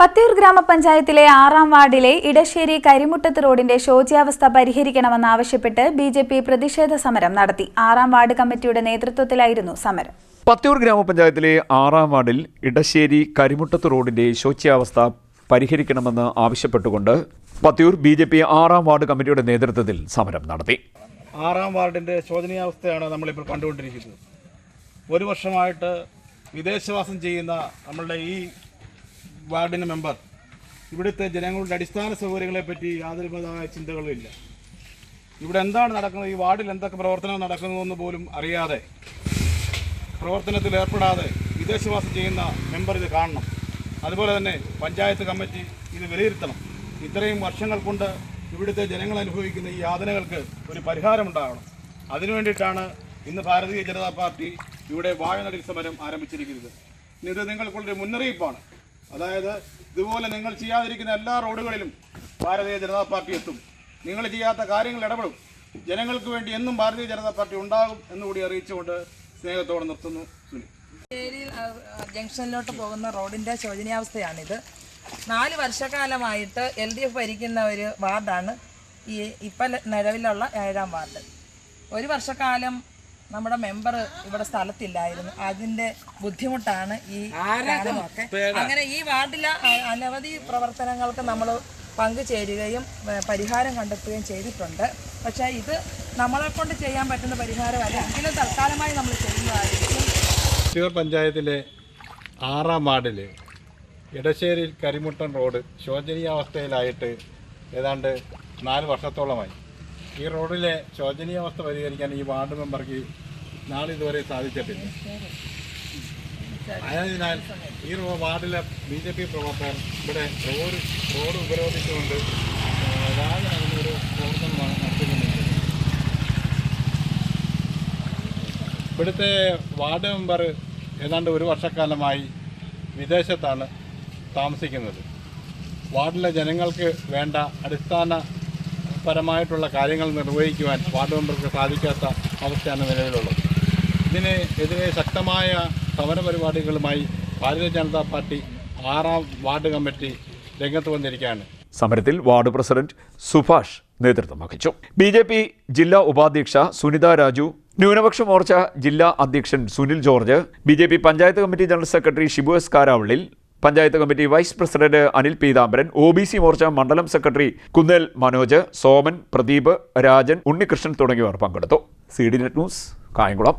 പത്തിയൂർ ഗ്രാമപഞ്ചായത്തിലെ ആറാം വാർഡിലെ ഇടശ്ശേരി കരിമുട്ടത്ത് റോഡിന്റെ ശോച്യാവസ്ഥ പരിഹരിക്കണമെന്നാവശ്യപ്പെട്ട് ബി ജെ പി പ്രതിഷേധ സമരം നടത്തി. ആറാം വാർഡ് കമ്മിറ്റിയുടെ നേതൃത്വത്തിലായിരുന്നു സമരം. പത്തിയൂർ ഗ്രാമപഞ്ചായത്തിലെ ആറാം വാർഡിൽ ഇടശ്ശേരി കരിമുട്ടത്ത് റോഡിന്റെ ശോച്യാവസ്ഥ പരിഹരിക്കണമെന്ന് ആവശ്യപ്പെട്ടുകൊണ്ട് പത്തിയൂർ ബി ജെ പി ആറാം വാർഡ് കമ്മിറ്റിയുടെ നേതൃത്വത്തിൽ സമരം നടത്തി. ആറാം വാർഡിന്റെ ശോചനീയാവസ്ഥയാണ് നമ്മളിപ്പോൾ കണ്ടുകൊണ്ടിരിക്കുന്നത്. ഒരു വർഷമായിട്ട് വിദേശവാസം ചെയ്യുന്ന നമ്മളുടെ ഈ വാർഡിന്റെ മെമ്പർ. ഇവിടുത്തെ ജനങ്ങളുടെ അടിസ്ഥാന സൗകര്യങ്ങളെ പറ്റി യാതൊരുവിധമായ ചിന്തകളും ഇല്ല. ഇവിടെ എന്താണ് നടക്കുന്നത്? ഈ വാർഡിൽ എന്തൊക്കെ പ്രവർത്തനം നടക്കുന്നതെന്ന് പോലും അറിയാതെ പ്രവർത്തനത്തിൽ ഏർപ്പെടാതെ വിദേശവാസം ചെയ്യുന്ന മെമ്പർ ഇത് കാണണം. അതുപോലെ തന്നെ പഞ്ചായത്ത് കമ്മിറ്റി ഇത് വിലയിരുത്തണം. ഇത്രയും വർഷങ്ങൾ കൊണ്ട് ഇവിടുത്തെ ജനങ്ങൾ അനുഭവിക്കുന്ന ഈ യാതനകൾക്ക് ഒരു പരിഹാരമുണ്ടാകണം അതിനുവേണ്ടിയിട്ടാണ് ഇന്ന് ഭാരതീയ ജനതാ പാർട്ടി ഇവിടെ വാഴനടി സമരം ആരംഭിച്ചിരിക്കുന്നത്. ഇത് നിങ്ങൾക്കുള്ളൊരു മുന്നറിയിപ്പാണ്. അതായത് ഇതുപോലെ നിങ്ങൾ ചെയ്യാതിരിക്കുന്ന എല്ലാ റോഡുകളിലും ഭാരതീയ ജനതാ പാർട്ടി എത്തും. നിങ്ങൾ ചെയ്യാത്ത കാര്യങ്ങൾ ഇടപെടും. ജനങ്ങൾക്ക് വേണ്ടി എന്നും ഭാരതീയ ജനതാ പാർട്ടി ഉണ്ടാകും എന്നുകൂടി അറിയിച്ചുകൊണ്ട് സ്നേഹത്തോടെ നിർത്തുന്നു സുനിൽ. ജംഗ്ഷനിലോട്ട് പോകുന്ന റോഡിന്റെ ശോചനീയാവസ്ഥയാണിത്. നാല് വർഷക്കാലമായിട്ട് എൽ ഡി എഫ് ഭരിക്കുന്ന ഒരു വാർഡാണ് ഈ ഇപ്പം നിലവിലുള്ള ഏഴാം വാർഡ്. ഒരു വർഷക്കാലം നമ്മുടെ മെമ്പർ ഇവിടെ സ്ഥലത്തില്ലായിരുന്നു. അതിന്റെ ബുദ്ധിമുട്ടാണ് ഈ കാര്യമൊക്കെ അങ്ങനെ ഈ വാർഡിലെ അനവധി പ്രവർത്തനങ്ങൾക്ക് നമ്മൾ പങ്കുചേരുകയും ചേരുകയും പരിഹാരം കണ്ടെത്തുകയും ചെയ്തിട്ടുണ്ട്. പക്ഷേ ഇത് നമ്മളെ കൊണ്ട് ചെയ്യാൻ പറ്റുന്ന പരിഹാരമല്ല എങ്കിലും തൽക്കാലമായി നമ്മൾ ചെയ്യുന്നതായിരിക്കും. ചിറ്റൂർ പഞ്ചായത്തിലെ ആറാം വാർഡിൽ ഇടശ്ശേരി കരിമുട്ടൻ റോഡ് ശോചനീയാവസ്ഥയിലായിട്ട് ഏതാണ്ട് നാല് വർഷത്തോളമായി. ഈ റോഡിലെ ശോചനീയാവസ്ഥ പരിഹരിക്കാൻ ഈ വാർഡ് മെമ്പർക്ക് നാളിതുവരെ സാധിച്ചിട്ടില്ല. ആയതിനാൽ ഈ വാർഡിലെ ബി ജെ പി പ്രവർത്തകർ ഇവിടെ റോഡ് റോഡ് ഉപരോധിച്ചുകൊണ്ട് ഒരു പ്രവർത്തനമാണ് നടത്തിക്കൊണ്ടിരിക്കുന്നത് ഇവിടുത്തെ വാർഡ് മെമ്പർ ഏതാണ്ട് ഒരു വർഷക്കാലമായി വിദേശത്താണ് താമസിക്കുന്നത്. വാർഡിലെ ജനങ്ങൾക്ക് വേണ്ട അടിസ്ഥാനപരമായിട്ടുള്ള കാര്യങ്ങൾ നിർവഹിക്കുവാൻ വാർഡ് മെമ്പർക്ക് സാധിക്കാത്ത അവസ്ഥയാണ് നിലവിലുള്ളത്. ഇതിന് എതിരെ ശക്തമായ സമരപരിപാടികളുമായി ഭാരതീയ ജനതാ പാർട്ടി ആറാം വാർഡ് കമ്മിറ്റി രംഗത്ത് വന്നിരിക്കുകയാണ്. സമരത്തിൽ വാർഡ് പ്രസിഡന്റ് സുഭാഷ് നേതൃത്വം വഹിച്ചു. ബി ജെ പി ജില്ലാ ഉപാധ്യക്ഷ സുനിത രാജു ന്യൂനപക്ഷ മോർച്ച ജില്ലാ അധ്യക്ഷൻ Sunil George B J P panchayat committee general secretary Shibu S Karavallil panchayat committee vice president Anil Peethambaran O B C Morcha മണ്ഡലം സെക്രട്ടറി കുന്നേൽ മനോജ് സോമൻ പ്രദീപ് രാജൻ ഉണ്ണികൃഷ്ണൻ തുടങ്ങിയവർ പങ്കെടുത്തു. C D net news Kayamkulam.